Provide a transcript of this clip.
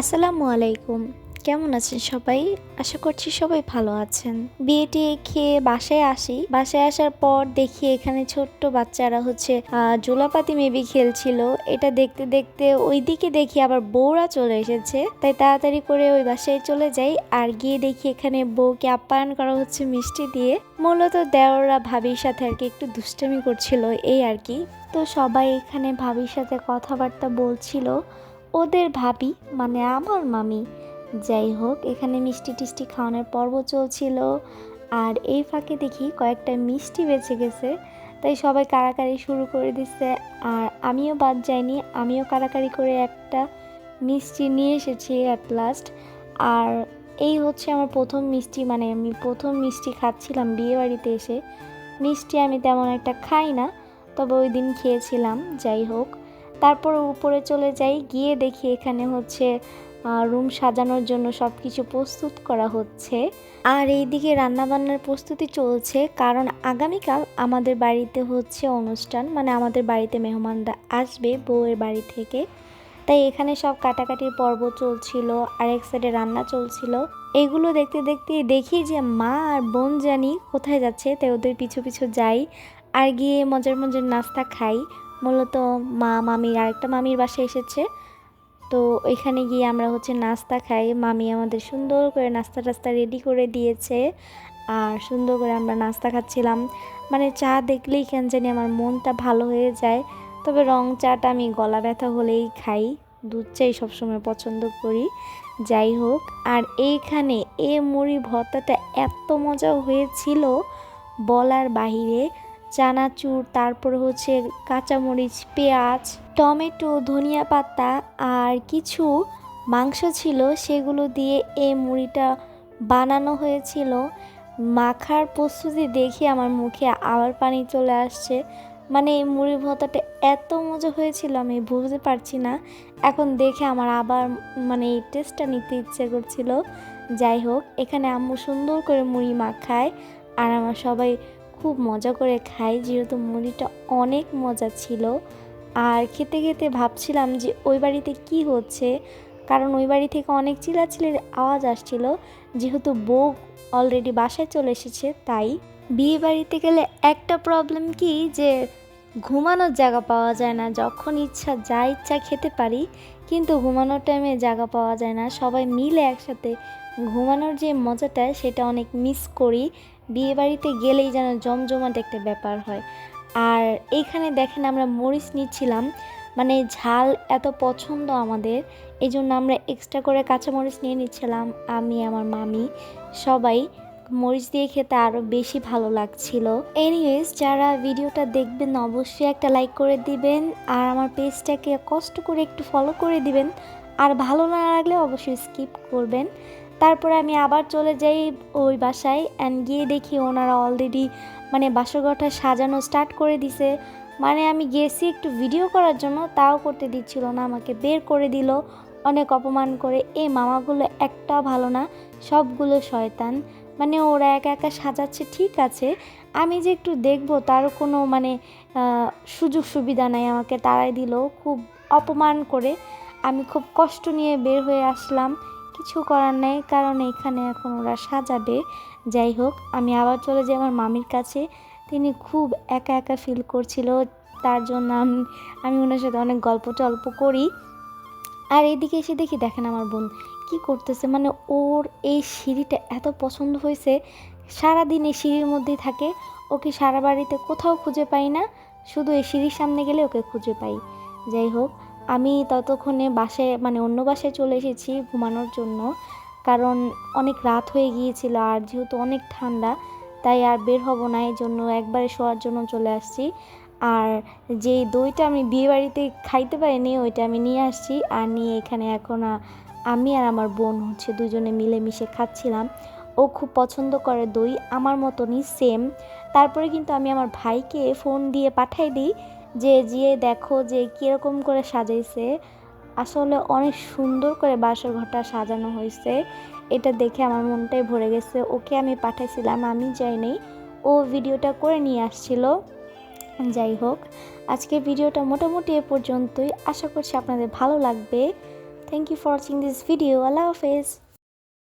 আসসালামু আলাইকুম। কেমন আছেন সবাই? আশা করছি সবাই ভালো আছেন। বিয়েটি খেয়ে বাসায় আসি। বাসায় আসার পর দেখি এখানে ছোট্ট বাচ্চারা হচ্ছে জোলাপাতি মেবি খেলছিল। এটা দেখতে দেখতে ওইদিকে দেখি আবার বউরা চলে এসেছে। তাই তাড়াতাড়ি করে ওই বাসায় চলে যাই। আর গিয়ে দেখি এখানে বউকে আপ্যায়ন করা হচ্ছে মিষ্টি দিয়ে। মূলত দেওররা ভাবির সাথে আর কি একটু দুষ্টামি করছিল, এই আর কি। তো সবাই এখানে ভাবির সাথে কথাবার্তা বলছিল। ওদের ভাবি মানে আমার মামি। যাই হোক, এখানে মিষ্টি টিষ্টি খাওয়ানোর পর্ব চলছিল। আর এই ফাঁকে দেখি কয়েকটা মিষ্টি বেঁচে গেছে। তাই সবাই কারাকারি শুরু করে দিচ্ছে। আর আমিও বাদ যাইনি, আমিও কারাকারি করে একটা মিষ্টি নিয়ে এসেছি অ্যাট লাস্ট আর এই হচ্ছে আমার প্রথম মিষ্টি মানে আমি প্রথম মিষ্টি খাচ্ছিলাম বিয়েবাড়িতে এসে। মিষ্টি আমি তেমন একটা খাই না, তবে ওই দিন খেয়েছিলাম, যাই হোক। তারপর উপরে চলে যাই, গিয়ে দেখি এখানে হচ্ছে রুম সাজানোর জন্য সব কিছু প্রস্তুত করা হচ্ছে। আর এইদিকে রান্নাবান্নার প্রস্তুতি চলছে, কারণ আগামীকাল আমাদের বাড়িতে হচ্ছে অনুষ্ঠান মানে আমাদের বাড়িতে মেহমানরা আসবে বউয়ের বাড়ি থেকে। তাই এখানে সব কাটাকাটির পর্ব চলছিল আর এক সাইডে রান্না চলছিল। এগুলো দেখতে দেখতে দেখি যে মা আর বোন জানি কোথায় যাচ্ছে, তাই ওদের পিছু পিছু যাই, আর গিয়ে মজার মজার নাস্তা খাই। মূলত মা, মামির আরেকটা মামির বাসায় এসেছে। তো ওইখানে গিয়ে আমরা হচ্ছে নাস্তা খাই। মামি আমাদের সুন্দর করে নাস্তা টাস্তা রেডি করে দিয়েছে আর সুন্দর করে আমরা নাস্তা খাচ্ছিলাম। মানে চা দেখলেই কেন জানি আমার মনটা ভালো হয়ে যায়। তবে রং চাটা আমি গলা ব্যথা হলেই খাই। দুধ চাই সবসময় পছন্দ করি। যাই হোক, আর এইখানে এ মুড়ি ভর্তাটা এত মজা হয়েছিল বলার বাহিরে। চানাচুর, তারপরে হচ্ছে কাঁচামরিচ, পেঁয়াজ, টমেটো, ধনিয়া পাতা আর কিছু মাংস ছিল, সেগুলো দিয়ে এই মুড়িটা বানানো হয়েছিল। মাখার প্রস্তুতি দেখে আমার মুখে আবার পানি চলে আসছে। মানে এই মুড়ি ভর্তাটা এত মজা হয়েছিল, আমি বুঝতে পারছি না। এখন দেখে আমার আবার মানে এই টেস্টটা নিতে ইচ্ছে করছিল। যাই হোক, এখানে আম্মু সুন্দর করে মুড়ি মাখায় আর আমার সবাই খুব মজা করে খাই, যেহেতু মুড়িটা অনেক মজা ছিল। আর খেতে খেতে ভাবছিলাম যে ওই বাড়িতে কি হচ্ছে, কারণ ওই বাড়ি থেকে অনেক চিলাচিলির আওয়াজ আসছিল। যেহেতু বউ অলরেডি বাসায় চলে এসেছে, তাই বিয়ে বাড়িতে গেলে একটা প্রবলেম কি যে ঘুমানোর জায়গা পাওয়া যায় না। যখন ইচ্ছা, যা ইচ্ছা খেতে পারি, কিন্তু ঘুমানোর টাইমে জায়গা পাওয়া যায় না। সবাই মিলে একসাথে ঘুমানোর যে মজাটা, সেটা অনেক মিস করি। বিয়ে বাড়িতে গেলেই যেন জমজমাট একটা ব্যাপার হয়। আর এইখানে দেখেন আমরা মরিচ নিচ্ছিলাম। মানে ঝাল এত পছন্দ আমাদের এই জন্য আমরা এক্সট্রা করে কাঁচামরিচ নিয়ে নিচ্ছিলাম, আমি, আমার মামি, সবাই। মরিচ দিয়ে খেতে আরও বেশি ভালো লাগছিল। এনিওয়েজ যারা ভিডিওটা দেখবেন, অবশ্যই একটা লাইক করে দিবেন, আর আমার পেজটাকে কষ্ট করে একটু ফলো করে দিবেন। আর ভালো না লাগলে অবশ্যই স্কিপ করবেন। তারপরে আমি আবার চলে যাই ওই বাসায় অ্যান্ড গিয়ে দেখি ওনারা অলরেডি মানে বাসরঘরটা সাজানো স্টার্ট করে দিছে। মানে আমি গেছি একটু ভিডিও করার জন্য, তাও করতে দিচ্ছিল না, আমাকে বের করে দিল। অনেক অপমান করে, এই মামাগুলো একটাও ভালো না, সবগুলো শয়তান। মানে ওরা একা একা সাজাচ্ছে, ঠিক আছে। আমি যে একটু দেখব, তারও কোনো মানে সুযোগ সুবিধা নাই আমাকে, তারাই দিল। খুব অপমান করে, আমি খুব কষ্ট নিয়ে বের হয়ে আসলাম। কিছু করার নেই, কারণ এখানে এখন ওরা সাজাবে। যাই হোক, আমি আবার চলে যাই আমার মামির কাছে। তিনি খুব একা একা ফিল করছিল, তার জন্য আমি আমি ওনার সাথে অনেক গল্প টল্প করি। আর এদিকে এসে দেখি, দেখেন আমার বোন কি করতেছে মানে ওর এই সিঁড়িটা এত পছন্দ হয়েছে, সারাদিন এই সিঁড়ির মধ্যেই থাকে। ওকে সারা বাড়িতে কোথাও খুঁজে পাই না, শুধু এই সিঁড়ির সামনে গেলে ওকে খুঁজে পাই। যাই হোক আমি ততক্ষণে বাসায় মানে অন্য বাসায় চলে এসেছি ঘুমানোর জন্য। কারণ অনেক রাত হয়ে গিয়েছিল আর যেহেতু অনেক ঠান্ডা, তাই আর বের হব না, এই জন্য একবারে শোয়ার জন্য চলে আসছি। আর যে দইটা আমি বিয়ে বাড়িতে খাইতে পারিনি, ওইটা আমি নিয়ে আসছি আর নিয়ে এখানে এখন আমি আর আমার বোন হচ্ছে দুজনে মিলেমিশে খাচ্ছিলাম। ও খুব পছন্দ করে দই, আমার মতনই সেম তারপরে কিন্তু আমি আমার ভাইকে ফোন দিয়ে পাঠাই দিই যে গিয়ে দেখো যে কীরকম করে সাজাইছে। আসলে অনেক সুন্দর করে বাসর ঘরটা সাজানো হয়েছে। এটা দেখে আমার মনটাই ভরে গেছে। ওকে আমি পাঠাইছিলাম, আমি যাই যাইনি ও ভিডিওটা করে নিয়ে আসছিল। যাই হোক, আজকের ভিডিওটা মোটামুটি এ পর্যন্তই। আশা করছি আপনাদের ভালো লাগবে। Thank you for watching this video Allah হাফেজ।